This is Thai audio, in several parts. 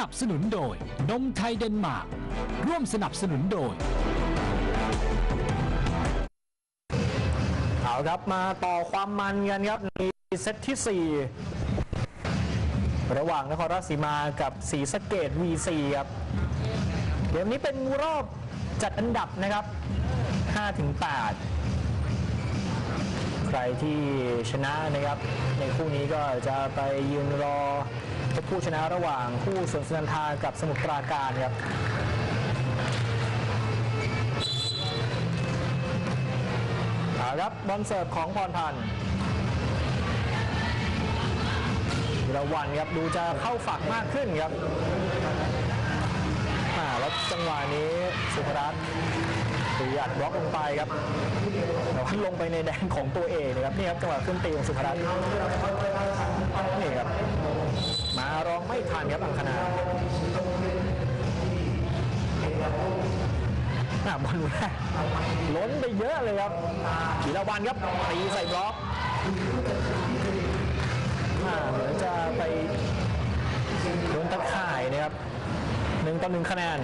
นับสนุนโดย นมไทยเดนมาร์ก ร่วมสนับสนุนโดย เอาครับมาต่อความมันกันครับในเซตที่ 4 ระหว่างนครราชสีมากับศรีสะเกด V4 ครับเกมนี้เป็นรอบจัดอันดับนะครับ 5-8 ใครที่ชนะนะครับ ในคู่นี้ก็จะไปยืนรอ พบผู้ชนะระหว่างคู่สวนสุนันทากับสมุทรปราการครับเอาครับบอลเสิร์ฟของพรพันธ์วิรวันครับดูจะเข้าฝักมากขึ้นครับอ่าแล้วจังหวะนี้สุภรัตน์ตีอัดบล็อกลงไปครับแต่ว่าลงไปในแดนของตัวเองนะครับนี่ครับจังหวะขึ้นตีของสุภรัตน์นี่ครับารองไม่ทันครับอังคณาหน้าบอลแรกล้นไปเยอะเลยครับธีรวันครับตีใส่บล็อกอ่าเหมือนจะไปโดนตะข่ายนะครับหนึ่งต่อหนึ่งคะแนน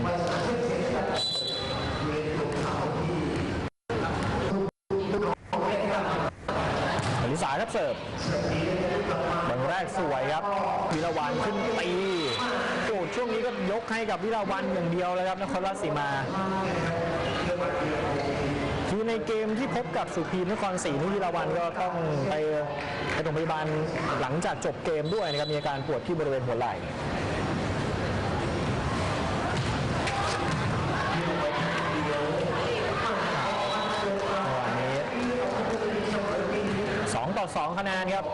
อลิสาครับเสิร์ฟบอลแรกสวยครับ วิรวันขึ้นตีโอ้ช่วงนี้ก็ยกให้กับวิรวันอย่างเดียวเลยครับนครราชสีมาคือในเกมที่พบกับสุพีนครศรีนุวิลาวันก็ต้องไปไปโรงพยาบาลหลังจากจบเกมด้วยนะครับมีอาการปวดที่บริเวณหัวไหล่สองต่อสองคะแนนครับ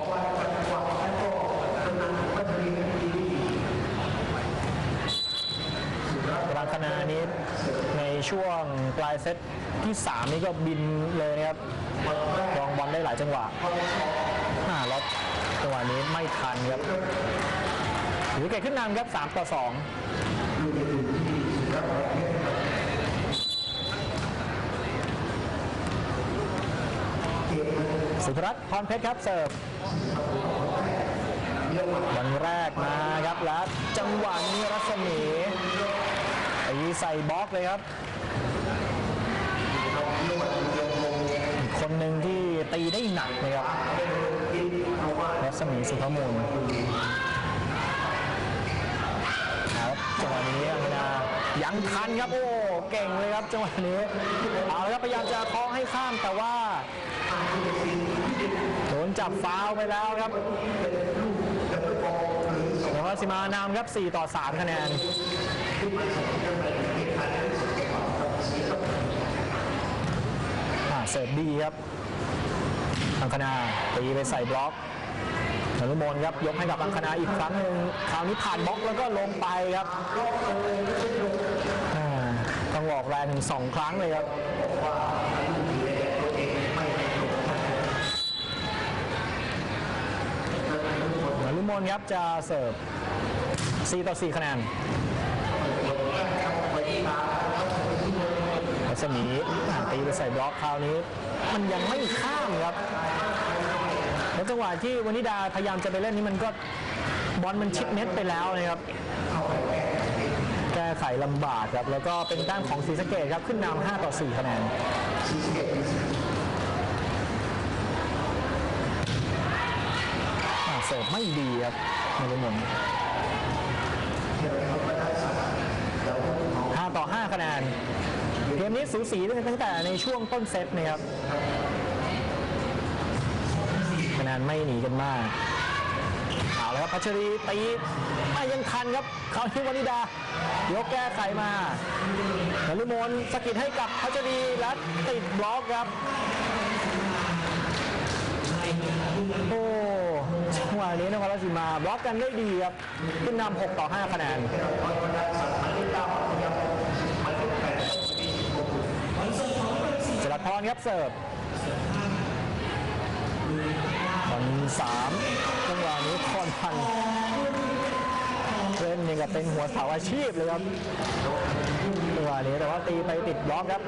ราคณานี้ในช่วงปลายเซตที่ 3 นี้ก็บินเลยนะครับรองบอลได้หลายจังหวะห้าล็อตจังหวะนี้ไม่ทันครับถือเกตขึ้นนำครับ 3 ต่อ 2 สุภรัตน์พรเพชรครับ เสิร์ฟวันแรกมาครับแล้วจังหวะนี้รัศมี ตีใส่บล็อกเลยครับ คนหนึ่งที่ตีได้หนักนะครับรัศมีสุภมูลครับจังหวะนี้อังคณายังทันครับโอ้เก่งเลยครับจังหวะนี้เอาและครับพยายามจะเคาะให้ข้ามแต่ว่าโดนจับฟาวไปแล้วครับนครสิมานำครับ 4 ต่อ 3 คะแนน เสิร์ฟดีครับอังคณาตีไปใส่บล็อกนรุมนครับยกให้กับอังคณาอีกครั้งหนึ่งคราวนี้ผ่านบล็อกแล้วก็ลงไปครับอ่าต้องออกแรงถึงสองครั้งเลยครับนรุมนครับจะเสิร์ฟ4ต่อ4คะแนน รัศมีอ่าตีไปใส่บล็อกคราวนี้ มันยังไม่ข้ามครับแล้วจังหวะที่วนิดาพยายามจะไปเล่นนี้มันก็บอลมันชิดเน็ตไปแล้วนะครับแก้ไขลำบากครับ แล้วก็เป็นด้านของศรีสะเกดครับขึ้นนำ5ต่อ4คะแนนเสิร์ฟไม่ดีครับนรุมนห้าต่อห้าคะแนน เกมนี้สูสีตั้งแต่ในช่วงต้นเซตนะครับคะแนนไม่หนีกันมาก เอาแล้วครับพัชรีตีไม่ยังทันครับเขาที่วนิดายกแก้ไขมานรุมนสกิดให้กับพัชรีและติดบล็อกครับ โอ้จังหวะนี้นครราชสีมาบล็อกกันได้ดีครับ ขึ้นนำ6ต่อ 5 คะแนน จรัสพรครับเสิร์ฟบอลสามจังหวะนี้คอนพันเล่นยังกับเป็นหัวเสาอาชีพเลยครับจังหวะนี้แต่ว่าตีไปติดบล็อกครับ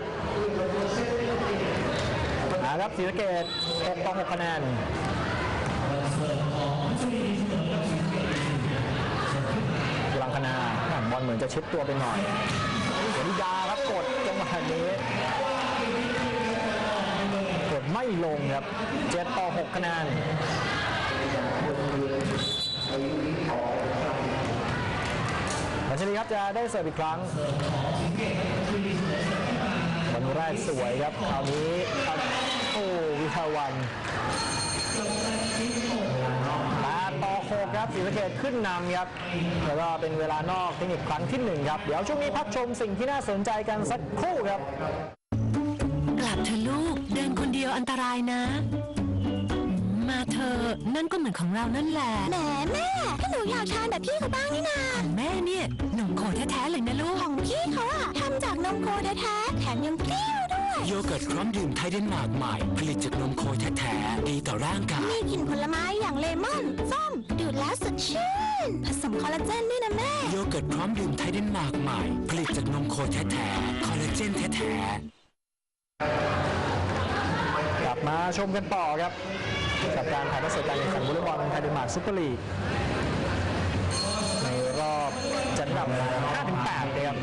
นะครับศรีสะเกด6ต่อ6คะแนนลังคณาบอนเหมือนจะชิดตัวไปหน่อยเดนิดาครับกดจังหวะนี้ ไม่ลงครับ7ต่อ6คะแนนมัชรีครับจะได้เสิร์ฟอีกครั้งบอลแรกสวยครับคราวนี้โอ้วิทาวันแปดต่อหกครับศรีสะเกดขึ้นนำครับแล้วก็เป็นเวลานอกเทคนิคครั้งที่หนึ่งครับ เดี๋ยวช่วงนี้พักชมสิ่งที่น่าสนใจกันสักครู่ครับ เถอะลูกเดินคนเดียวอันตรายนะ มาเถอะนั่นก็เหมือนของเรานั่นแหละแหมแม่ถ้าหนูอยากทานแบบพี่เขาบ้างนี่นาของแม่เนี่ยนมโคแท้ๆเลยนะลูกของพี่เขาอะทำจากนมโคแท้ๆแถมยังเปรี้ยวด้วย โยเกิร์ตพร้อมดื่มไทยเดนมาร์กใหม่ ผลิตจากนมโคแท้ๆดีต่อร่างกาย มีกลิ่นผลไม้อย่างเลมอนส้มดื่มแล้วสดชื่น ผสมคอลลาเจนด้วยนะแม่ โยเกิร์ตพร้อมดื่มไทยเดนมาร์กใหม่ ผลิตจากนมโคแท้ๆคอลลาเจนแท้ๆ กลับมาชมกันต่อครับ กับการถ่ายทอดสดการแข่งขันวอลเลย์บอลไทยเดนมาร์กซูเปอร์ลีกในรอบจัดอันดับ5-8นะครับ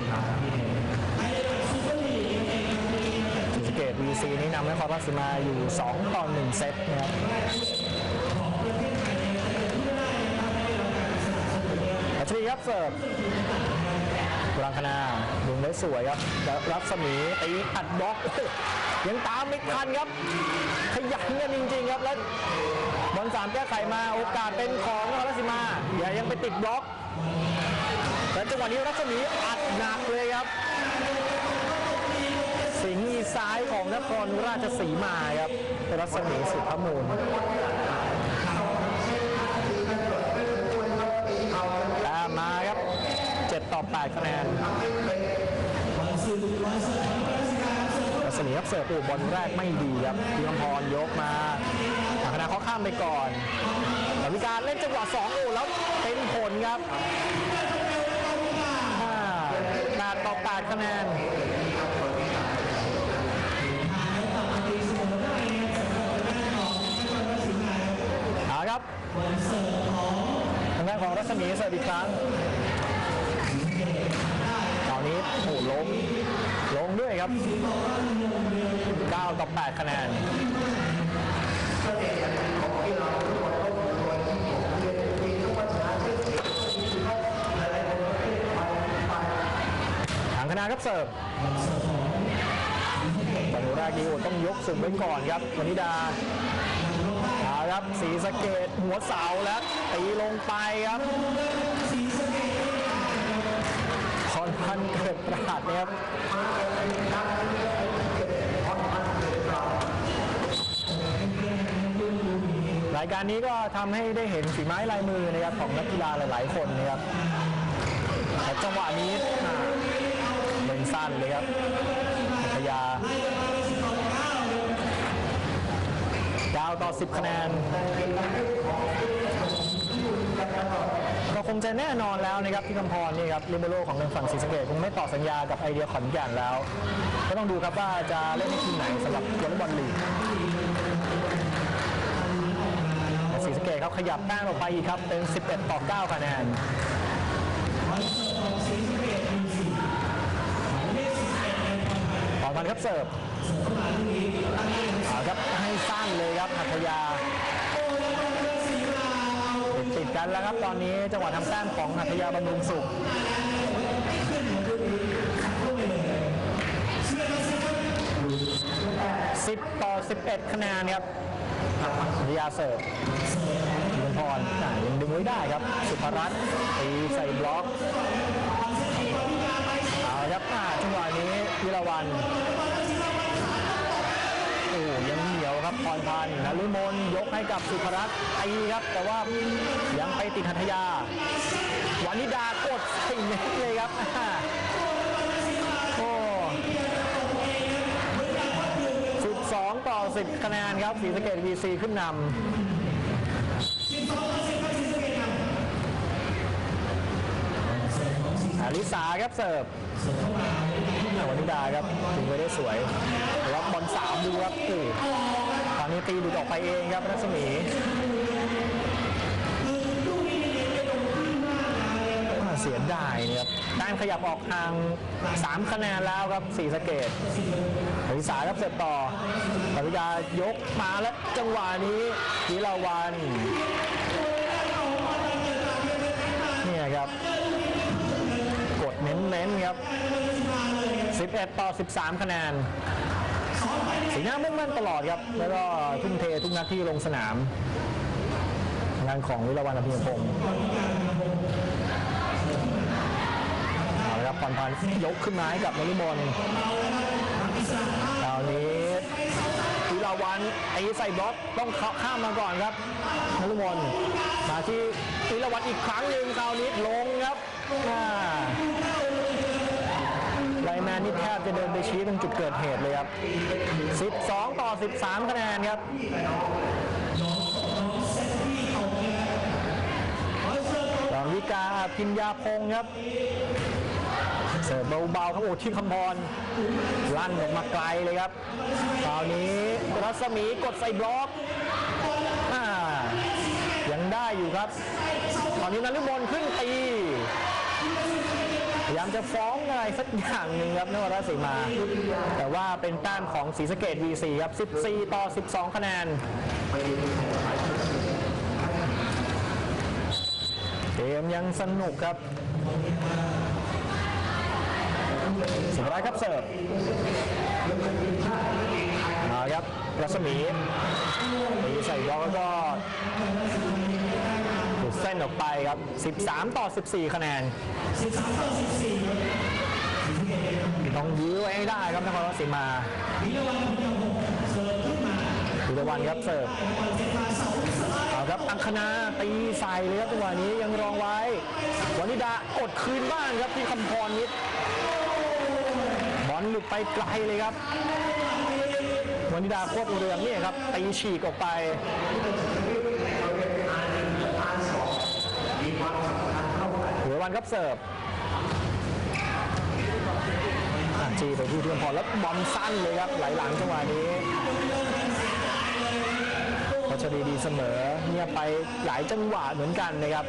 ศรีสะเกต VC นี้นำนครราสีมาอยู่ 2 ต่อ 1 เซตนะครับอัชรีครับเสิร์ฟ กุลังคณาดึงได้สวยครับแล้วรับสมีตีอัดบล็อกยังตามไม่ทันครับขยันกันจริงๆครับแล้วบอลสามแก้ไขมาโอกาสเป็นของนครราชสีมาอย่ายังไปติดบล็อกแล้วจังหวะนี้รัศมีอัดหนักเลยครับ สิงห์อีซ้ายของนครราชสีมาครับรัศมีสุภมูล ต่อ 8 คะแนนรัศมีครับเสิร์ฟอูบอลแรกไม่ดีครับพิมพรยกมาคณะเขาข้ามไปก่อนแต่มีการเล่นจังหวะ2อ้แล้วเป็นผลครับ8ต่อ 8 คะแนนเอาครับทางด้านของรัศมีเสิร์ฟอีกครั้ง โอ้ลงลงด้วยครับ 9 ต่อ 8 คะแนนทางคณะครับเสิร์ฟบอลแรกดีโอต้องยกสูงไว้ก่อนครับวนิดาเอาครับสีสเกตหัวเสาแล้วตีลงไปครับ พันเกิดประหลาดนะครับรายการนี้ก็ทำให้ได้เห็นฝีไม้ลายมือนะครับของนักกีฬาหลาย ๆ คนนะครับแต่จังหวะนี้เล่นสั้นเลยครับพัทยา9ต่อ 10 คะแนน คงจะแน่นอนแล้วนะครับที่คำพรนี่ครับลิเบโรของทางฝั่งศรีสะเกดคงไม่ต่อสัญญากับไอเดียขอนแก่นแล้ว ก็ต้องดูครับว่าจะเล่นทีมไหนสำหรับวอลเลย์บอลลีกศรีสะเกดครับขยับแต้มออกไปอีกครับเป็น 11 ต่อ 9 คะแนนต่อมันครับเสิร์ฟเอาครับให้สั้นเลยครับหัตถยา ดกันแล้วครับ ตอนนี้จังหวะทำแต้มของหัตยาบำรุงสุข10ต่อ11คะแนนครับหัตยาเสิร์ฟธีรพรยังดึงไว้ได้ครับ สุภรัตน์ตีใส่บล็อกเอาครับอ่าจังหวะนี้พิรวัน โอ้ยังเหนียวครับ พรพันธ์นฤมลยกให้กับสุภรัตน์ตีครับ แต่ว่ายังไปติดหัตยา วานิดากดใส่เน็ตเลยครับโอ่าโอ้12ต่อ10คะแนนครับศรีสเกด VC ขึ้นนำอาลิสาครับเสิร์ฟอ่านิดาครับถึงไปได้สวยรับบอลสามดูครับโอ้ นนี้ตีหลุดออกไปเองครับรัศมีอ่าเสียดายนะครับแต้มขยับออกทาง 3 คะแนนแล้วครับสีสเกตอริสาครับเสร็จต่อปริยายกมาแล้วจังหวะนี้วิลาวันเนี่ยครับกดเน้นๆครับ 11 ต่อ 13 คะแนน สีหน้ามุ่งมั่นตลอดครับ แล้วก็ทุ่มเททุกนัดที่ลงสนาม งานของวิรวันอภิพงศ์เอาละครับพรพันยกขึ้นมาให้กับนฤมลคราวนี้วิลาวันไอ้ใส่บล็อกต้องเข้าข้ามมาก่อนครับนฤมลมาที่วิลาวันอีกครั้งหนึ่งคราวนี้ลงครับ นนี่แทบจะเดินไปชี้ตรงจุดเกิดเหตุเลยครับ 12 ต่อ 13 คะแนนครับดอนวิกาพิญญาพงครับ เสิร์ฟเบาๆครับโอ้ที่คำพรลั่นออกมาไกลเลยครับคราวนี้รัศมีกดใส่บล็อกยังได้อยู่ครับ ตอนนี้นฤมลขึ้นตี พยายามจะฟ้องอะไรสักอย่างหนึ่งครับนวราศรีมา แต่ว่าเป็นแต้มของศรีสะเกด V4 ครับ 14 ต่อ 12 คะแนนเกมยังสนุกครับสุดท้ายครับเสิร์ฟมาครับรัศมีตีใส่บล็อกแล้วก็หลุด เส้นออกไปครับ 13 ต่อ 14 คะแนนต้องยื้อไว้ให้ได้ครับนครราชสีมาวิรวันครับเสิร์ฟเอาครับ อังคณาตีใส่เลยครับจังหวะนี้ยังรองไว้วนิดากดคืนบ้างครับที่คำพรนิดบอลหลุดไปไกลเลยครับวนิดาโคตรเรืองเนี่ยครับตีฉีกออกไป วันครับเสิร์ฟอะจีไปที่เทียมพรแล้วบอลสั้นเลยครับไหลหลังจังหวะนี้พัชรีดีเสมอเนี่ยไปหลายจังหวะเหมือนกันนะครับ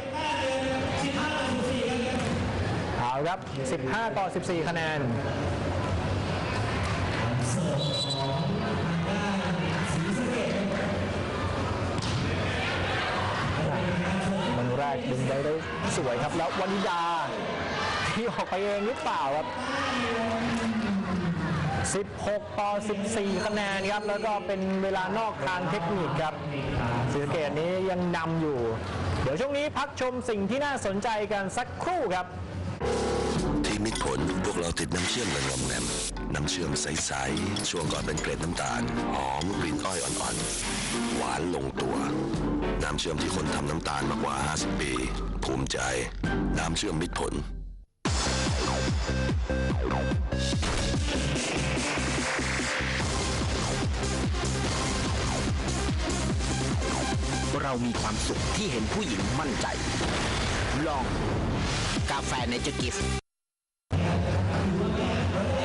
เอาครับ 15 ต่อ 14 คะแนน ดึงได้ได้สวยครับแล้ววนิดาที่ออกไปเองหรือเปล่าครับ16 ต่อ 14 คะแนนครับ แล้วก็เป็นเวลานอกทางเทคนิคครับศรีสเกตนี้ยังนำอยู่ เดี๋ยวช่วงนี้พักชมสิ่งที่น่าสนใจกันสักครู่ครับ ที่มิตรผลพวกเราติดน้ำเชื่อมระงมแงมน้ำเชื่อมใส ๆ ช่วงก่อนเป็นเกล็ดน้ำตาล หอมกลิ่นอ้อยอ่อน ๆ หวานลงตัว น้ำเชื่อมที่คนทำน้ำตาลมากว่า 50 ปี ภูมิใจ น้ำเชื่อมมิตรผล เรามีความสุขที่เห็นผู้หญิงมั่นใจ ลอง กาแฟในจกิฟ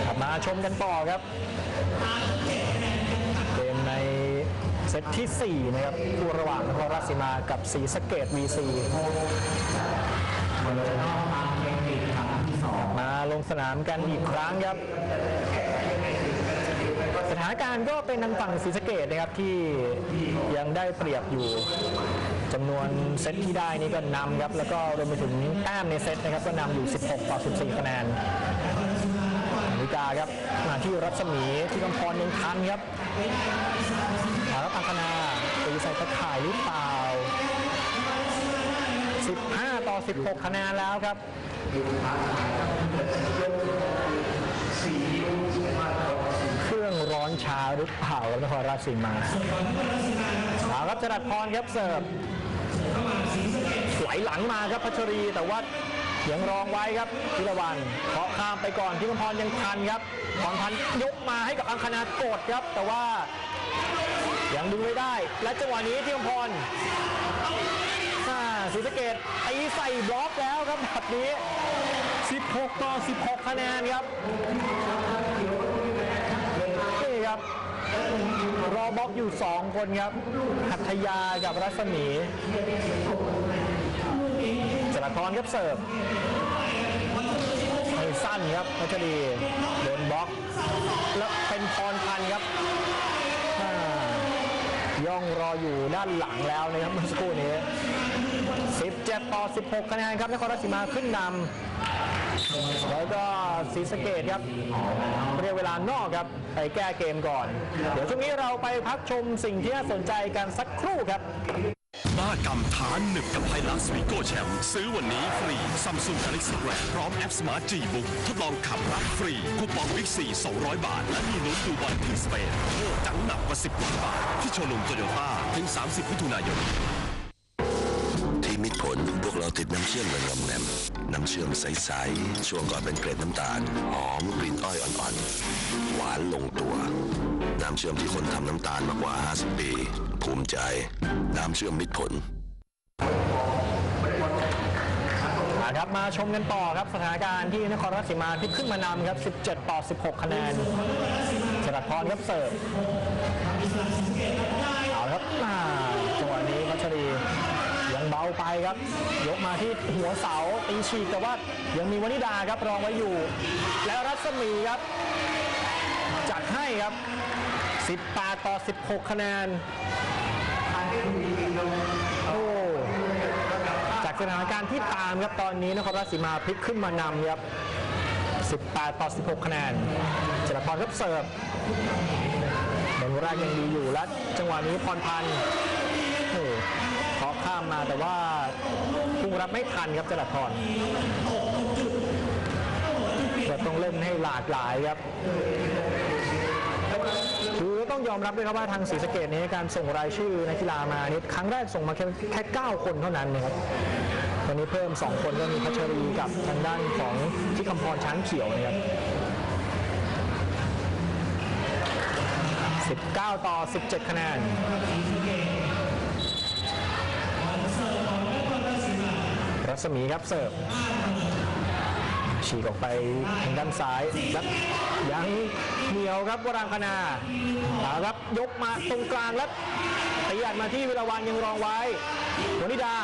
กลับมาชมกันต่อครับเกมในเซตที่ 4 นะครับคู่ระหว่างนครราชสีมากับศรีสะเกด VC มาลงสนามกันอีกครั้งครับ สถานการณ์ก็เป็นทางฝั่งศรีสะเกดนะครับที่ยังได้เปรียบอยู่จำนวนเซตที่ได้นี่ก็นำครับ แล้วก็รวมไปถึงแต้มในเซตนะครับ ก็นำอยู่ 16 ต่อ 14 คะแนนนาฬิกา ครับมาที่รัศมีที่กำพรยังทันครับมาแล้วอังคณาตีใส่ตะข่ายหรือเปล่า 15 ต่อ 16 คะแนนแล้วครับเครื่องร้อนช้าหรือเปล่ารับนครราชสีมาเอาครับจรัดพรครับเสิร์ฟไหลหลังมาครับพัชรีแต่ว่า ยังรองไว้ครับพิรวันเคาะข้ามไปก่อนพิมพรยังทันครับพรพันยกมาให้กับอังคณากดครับ แต่ว่ายังดึงไม่ได้ และจังหวะนี้พิมพรอ่าศรีสเกดตีใส่บล็อกแล้วครับแบบนี้ 16 ต่อ 16 คะแนนครับนี่ครับ รอบล็อกอยู่ 2 คนครับหัตถยากับรัศมี จรพรครับเสิร์ฟสั้นครับพัชรีโดนบล็อก แล้วเป็นพรพันครับย่องรออยู่ด้านหลังแล้วนะครับเมื่อสักครู่นี้ 17 ต่อ 16 คะแนนครับนครราชสีมาขึ้นนำแล้วก็ศรีสะเกดครับ เรียกเวลานอกครับ ไปแก้เกมก่อน เดี๋ยวช่วงนี้เราไปพักชมสิ่งที่น่าสนใจกันสักครู่ครับ บ้ากรรมฐานหนึบกับไฮลักซ์วีโก้แชมป์ซื้อวันนี้ฟรี Samsung Galaxy Grand พร้อมแอป Smart G Book ทดลองขับรับฟรี คูปองบิ๊กซี200 บาท และมีลุ้นดูบอลที่สเปนโอ้จังหนักกว่า 10ล้านบาท ที่โชว์รูมโตโยต้าถึง 30มิถุนายนที่มิตรผลพวกเราติดน้ำเชื่อมเงินงอมแงมน้ำเชื่อมใส ๆ ช่วงก่อนเป็นเกล็ดน้ำตาล หอมกลิ่นอ้อยอ่อน ๆ หวานลงตัว น้ำเชื่อมที่คนทำน้ำตาลมากว่า 50 ปี ภูมิใจ น้ำเชื่อมมิตรผลครับมาชมกันต่อครับสถานการณ์ที่นครราชสีมาที่ขึ้นมานำครับ 17 ต่อ 16 คะแนนสรัตพรครับเสิร์ฟเอาครับจังหวะนี้พัชรียังเบาไปครับ ยกมาที่หัวเสาตีฉีกแต่ว่ายังมีวนิดาครับรองไว้อยู่ แล้วรัศมีครับ ให้ครับ 18 ต่อ 16 คะแนน โอ้จากสถานการณ์ที่ตามครับตอนนี้นครราชสีมาพลิกขึ้นมานำครับ 18 ต่อ 16 คะแนนจรพรครับเสิร์ฟบอลแรกยังดีอยู่และจังหวะนี้พรพันธ์โอ้เคาะข้ามมาแต่ว่าพุ่งรับไม่ทันครับจรพรจะต้องเล่นให้หลากหลายครับ คือต้องยอมรับเลยครับว่าทางศรีสะเกดนี้การส่งรายชื่อนักกีฬามานี่ครั้งแรกส่งมาแค่แค่9คนเท่านั้นนะครับวันนี้เพิ่ม 2 คนก็มีพัชรีกับทางด้านของที่คำพรช้างเขียวนะครับ19 ต่อ 17 คะแนนรัศมีครับเสิร์ฟ ฉีกออกไปทางด้านซ้ายแล้วยังเหนียวครับวรางคณาเอาครับยกมาตรงกลางแล้วตีอัดมาที่วิรวันยังรองไว้วนิดา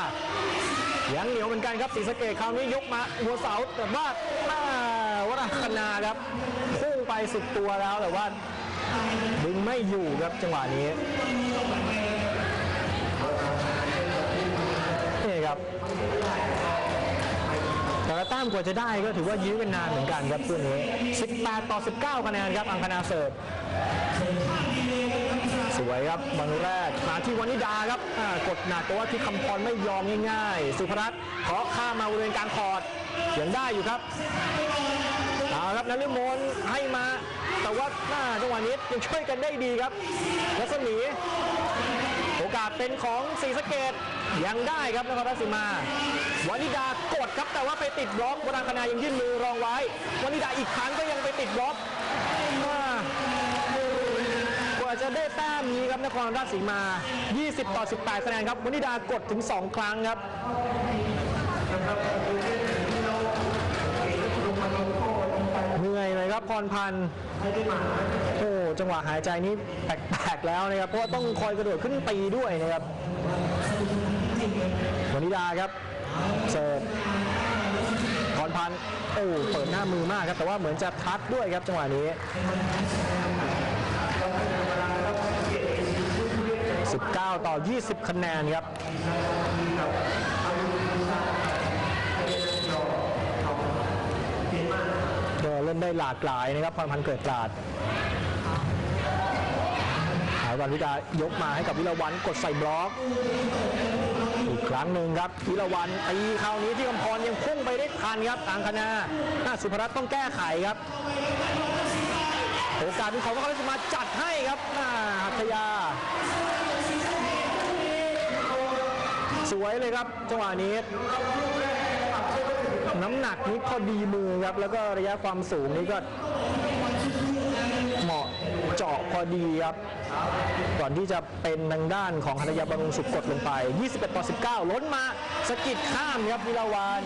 ยังเหนียวเหมือนกันครับศรีสะเกดคราวนี้ยกมาหัวเสาแต่ว่าวรางคณาครับพุ่งไปสุดตัวแล้วแต่ว่าดึงไม่อยู่ครับจังหวะนี้นี่ครับ แต้มกว่าจะได้ก็ถือว่ายื้อกันนานเหมือนกันครับคู่นี้ 18 ต่อ 19 คะแนนครับ อังคณาเสิร์ฟสวยครับบอลแรกมาที่วานิดาครับกดหนักแต่ว่าที่คำพรไม่ยอมง่ายๆ สุภรัตน์ขอข้ามมาบริเวณกลางคอร์ดยังได้อยู่ครับเอาครับนฤมลให้มา แต่ว่าหน้าจังหวะนี้ยังช่วยกันได้ดีครับรัศมีโอกาสเป็นของศรีสะเกดยังได้ครับนครราชสีมาวานิดากดครับแต่ว่าไปติดบล็อกวรังคณายังยื่นมือรองไว้วานิดาอีกครั้งก็ยังไปติดบล็อกกว่าจะได้แต้มนี้ครับนครราชสีมา 20 ต่อ 18คะแนนครับวานิดากดถึง 2 ครั้งครับเหนื่อยเลยครับพรพันธ์ โอ้จังหวะหายใจนี้แปลกๆแล้วนะครับ เพราะว่าต้องคอยกระโดดขึ้นตีด้วยนะครับวนิดาครับเสิร์ฟพรพันธ์โอ้เปิดหน้ามือมากครับ แต่ว่าเหมือนจะทัดด้วยครับจังหวะนี้ 19 ต่อ 20 คะแนนครับก็เล่นได้หลากหลายนะครับพรพันธ์เกิดปราดายวันวิดายกมาให้กับวิรวันกดใส่บล็อก อีกครั้งหนึ่งครับวิรวันตีคราวนี้ที่กำพรยังพุ่งไปได้ทันครับต่างคณาหน้าสุภรัตน์ต้องแก้ไขครับโอกาสเป็นของเขาจะมาจัดให้ครับน้าหัตยา สวยเลยครับจังหวะนี้น้ำหนักนี้พอดีมือครับ แล้วก็ระยะความสูงนี้ก็ เจาะพอดีครับ ก่อนที่จะเป็นทางด้านของหัตยาบำรุงสุขกดลงไป 21 ต่อ 19 ล้นมาสกิดข้ามครับวิลาวัน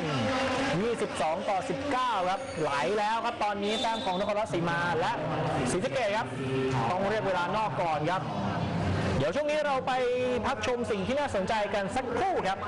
22 ต่อ 19 ครับ ไหลแล้วครับ ตอนนี้แต้มของนครราชสีมาและศรีสะเกดครับ ต้องเรียกเวลานอกก่อนครับ เดี๋ยวช่วงนี้เราไปพักชมสิ่งที่น่าสนใจกันสักครู่ครับ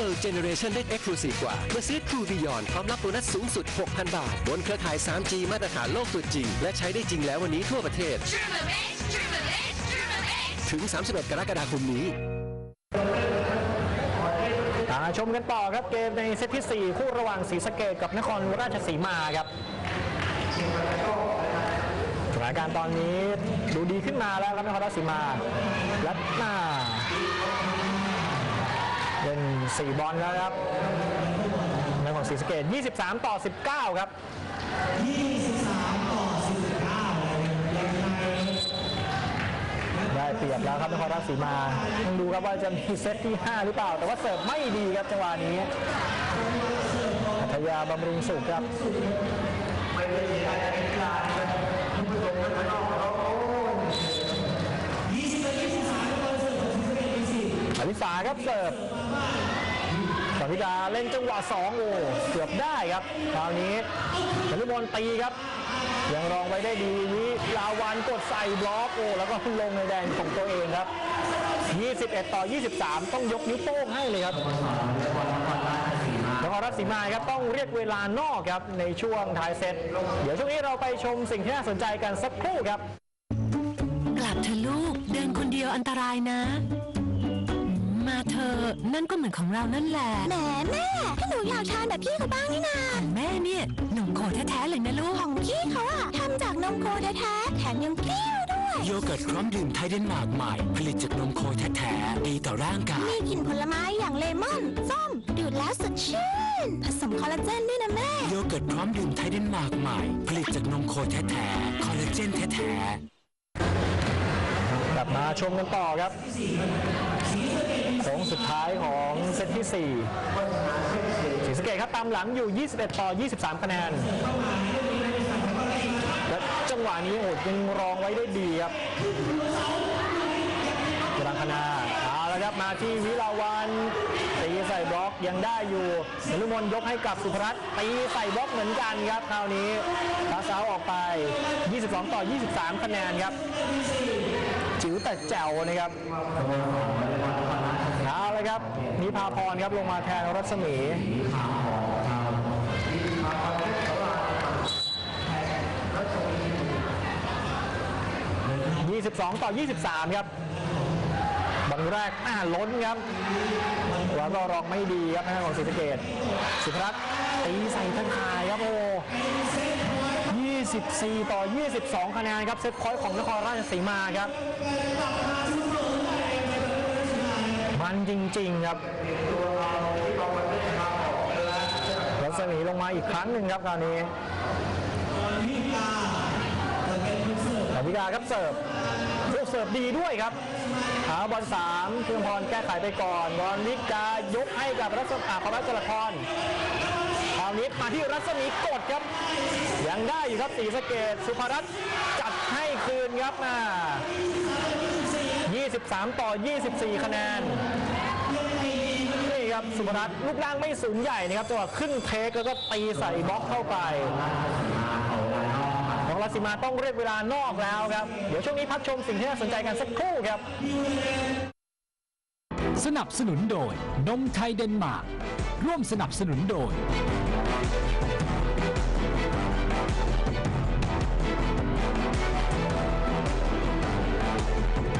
Circle Generation ได้ Exclusive กว่า เมื่อซื้อ True Beyond พร้อมรับโบนัสสูงสุด 6,000 บาท บนเครือข่าย 3G มาตรฐานโลกตัวจริง และใช้ได้จริงแล้ววันนี้ทั่วประเทศ ถึง 31 กรกฎาคมนี้มาชมกันต่อครับเกมในเซตที่ 4 คู่ระหว่างศรีสะเกดกับนครราชสีมาครับสถานการณ์ตอนนี้ดูดีขึ้นมาแล้วครับนครราชสีมา และหน้า 4 บอลแล้วครับในของศรีสะเกด23 ต่อ 19 ครับได้เปรียบแล้วครับนครราชสีมาต้องดูครับว่าจะมีเซตที่ 5 หรือเปล่า แต่ว่าเสิร์ฟไม่ดีครับจังหวะนี้พัทยาบำรุงสุขครับอลิสาครับเสิร์ฟ สวิดาเล่นจังหวะ2โอ้เกือบได้ครับคราวนี้นฤมลตีครับ ยังรองไว้ได้ดีวิลาวันกดใส่บล็อกโอ้แล้วก็ลงในแดนของตัวเองครับ 21 ต่อ 23 ต้องยกนิ้วโป้งให้เลยครับนครราชสีมาครับต้องเรียกเวลานอกครับในช่วงท้ายเซตเดี๋ยวช่วงนี้เราไปชมสิ่งที่น่าสนใจกันสักครู่ครับ กลับเถอลูกเดินคนเดียวอันตรายนะ มมาเถอะนั่นก็เหมือนของเรานั่นแหละแหมแม่ถ้าหนูอยากทานแบบพี่เขาบ้างนี่นาแม่เนี่ยหนุ่มโคแท้ๆเลยนะลูกของพี่เขาอะทำจากนมโคแท้ๆแถมยังเปรี้ยวด้วยโยเกิร์ตพร้อมดื่มไทยเดนมาร์กใหม่ ผลิตจากนมโคแท้ๆดีต่อร่างกาย มีกลิ่นผลไม้อย่างเลมอนส้มดื่มแล้วสดชื่นผสมคอลลาเจนด้วยนะแม่โยเกิร์ตพร้อมดื่มไทยเดนมาร์กใหม่ ผลิตจากนมโคแท้ๆคอลลาเจนแท้ๆกลับมาชมกันต่อครับ โค้งสุดท้ายของเซตที่4ศรีสะเกดครับตามหลังอยู่ 21 ต่อ 23 คะแนน และจังหวะนี้โอ้ยังรองไว้ได้ดีครับกรังคณาเอาละครับมาที่วิลาวันตีใส่บล็อกยังได้อยู่นรุมนยกให้กับสุภรัตน์ตีใส่บล็อกเหมือนกันครับคราวนี้ลาซาวออกไป 22 ต่อ 23 คะแนนครับจิ๋วแต่แจ๋วนะครับ ครับนิพาพรครับลงมาแทนรัศมี22ต่อ23ครับบอลแรกอ่าล้นครับแล้วก็รองไม่ดีครับทางของศรีสะเกดสุภรัตน์ตีใส่ทันทายครับโอ้24 ต่อ 22 คะแนนครับเซตพอยต์ของนครราชสีมาครับ มันจริง ๆ ครับรัศมีลงมาอีกครั้งหนึ่งครับคราวนี้ดาวิกาครับเสิร์ฟลูกเสิร์ฟดีด้วยครับหาบอล3เครื่องพรแก้ไขไปก่อนบอลวิกายกให้กับรัศมีพรัชจรพรคราวนี้มาที่รัศมีกดครับ ยังได้อยู่ครับสีสเกตสุภรัตน์จัดให้คืนครับมา 23 ต่อ 24 คะแนนนี่ครับสุภรัตน์ลูกล่างไม่สูงใหญ่นะครับจังหวะขึ้นเทคแล้วก็ตีใส่บล็อกเข้าไปของราศีมาต้องเรียกเวลานอกแล้วครับ เดี๋ยวช่วงนี้พักชมสิ่งที่น่าสนใจกันสักครู่ครับ สนับสนุนโดยนมไทยเดนมาร์กร่วมสนับสนุนโดยโท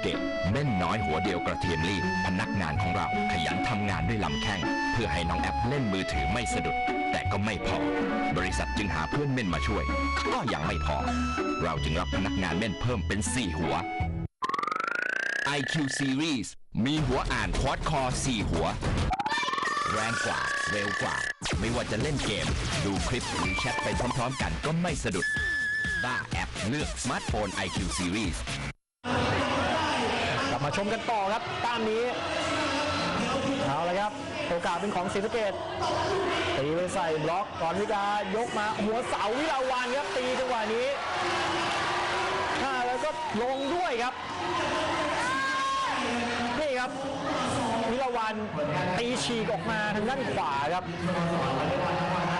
เกตเม่นน้อยหัวเดียวกระเทียมรีบพนักงานของเราขยันทำงานด้วยลำแข้ง เพื่อให้น้องแอปเล่นมือถือไม่สะดุด แต่ก็ไม่พอ บริษัทจึงหาเพื่อนเม่นมาช่วย ก็ยังไม่พอ เราจึงรับพนักงานเม่นเพิ่มเป็น 4 หัว IQ Series มีหัวอ่านควอดคอ4หัว แรงกว่า เร็วกว่า ไม่ว่าจะเล่นเกม ดูคลิปหรือแชทไปพร้อมๆ กันก็ไม่สะดุดบ้าแอปเลือกสมาร์ทโฟน IQ Series มาชมกันต่อครับต้านนี้เอาละครับโอกาสเป็นของศรีสะเกดตีไปใส่บล็อกก่อนวิกายกมาหัวเสาวิลาวันครับตีจังหวะนี้อ่าแล้วก็ลงด้วยครับนี่ครับวิลาวันตีฉีกออกมาทางด้านขวาครับ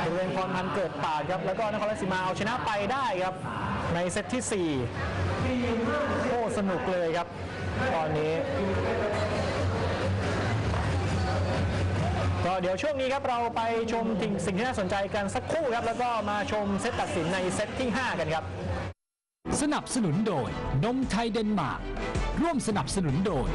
บริเวณพรพันเกิดปาดครับแล้วก็นครราชสีมาเอาชนะไปได้ครับในเซตที่ 4 โอ้สนุกเลยครับ ตอนนี้ ก็เดี๋ยวช่วงนี้ครับเราไปชมสิ่งที่น่าสนใจกันสักครู่ครับ แล้วก็มาชมเซตตัดสินในเซตที่ 5 กันครับ สนับสนุนโดยนมไทยเดนมาร์กร่วมสนับสนุนโดย